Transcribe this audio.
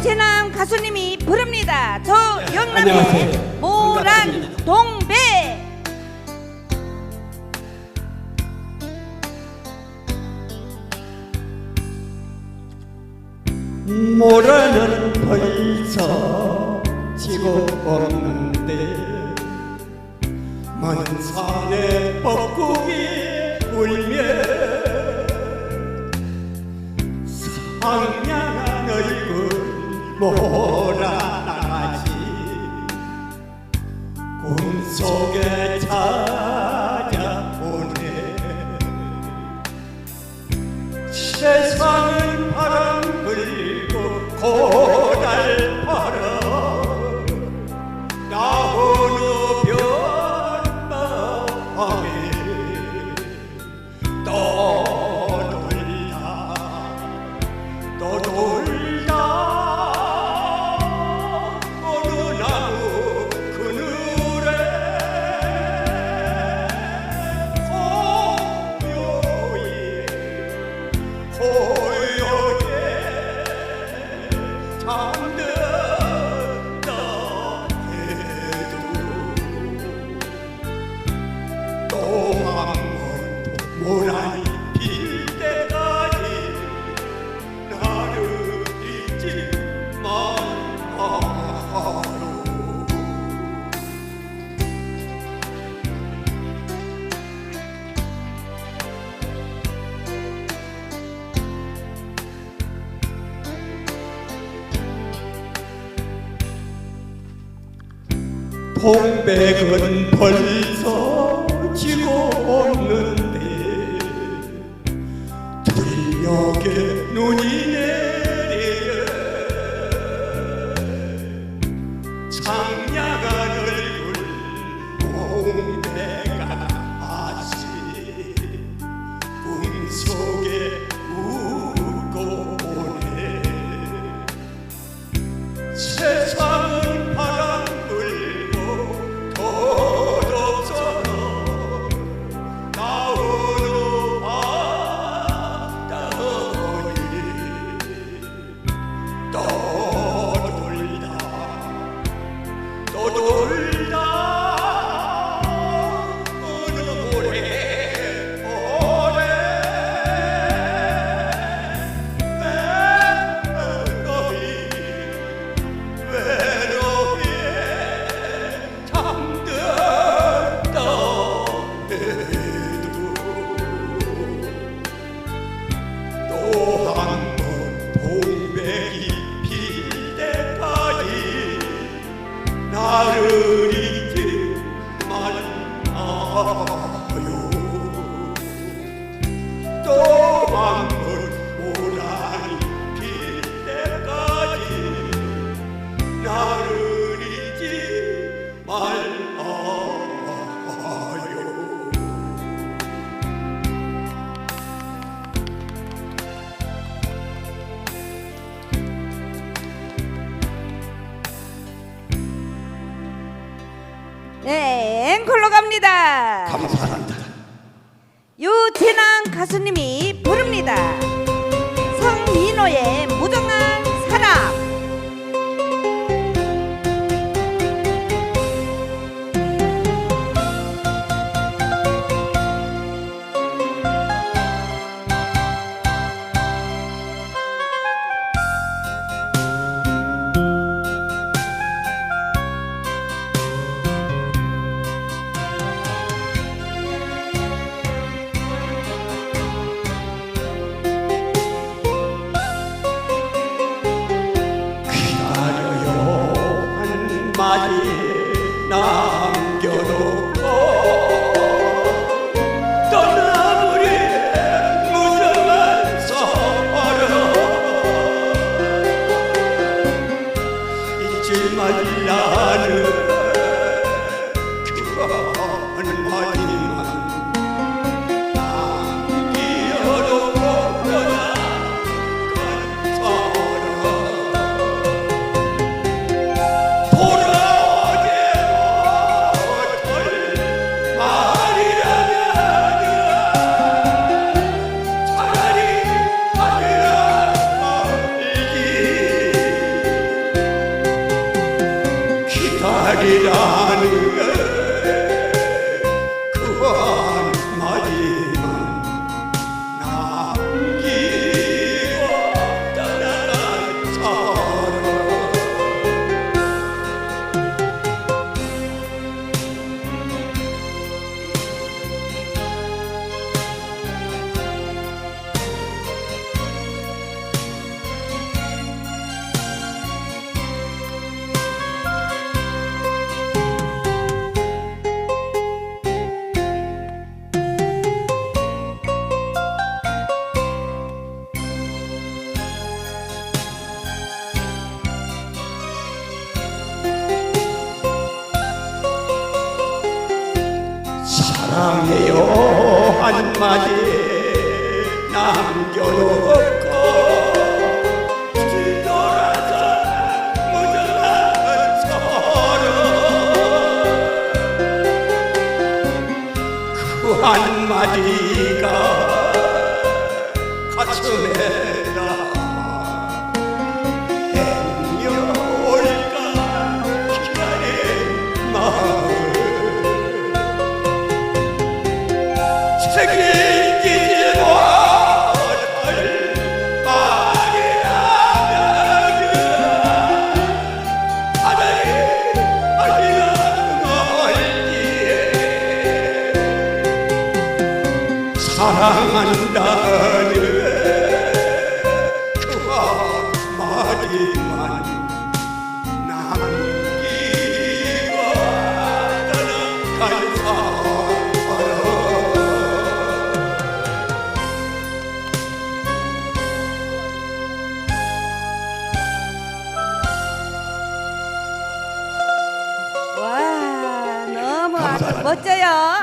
유재남 가수님이 부릅니다. 저 영남의 안녕하세요. 모란. 동배. 모래는 벌써 지고 없는데 먼 산에 벚꽃이 울며 상냥한 모라나가지. 꿈속에 찾아오네. 세상은 바람 불고 동백은 벌써 지고 없는데 들녘에 말아요. 또 한번 오라니 필 때까지 나를 잊지 말아요. 네, 앵콜 로 갑니다. 감사합니다 유재남 가수님이 부릅니다. 성민호의 무정한 사랑. 한마디 God. 남해요. 한 마디 남겨놓고 뒤돌아서 무정한 서로 그 한마디가 가슴에 加油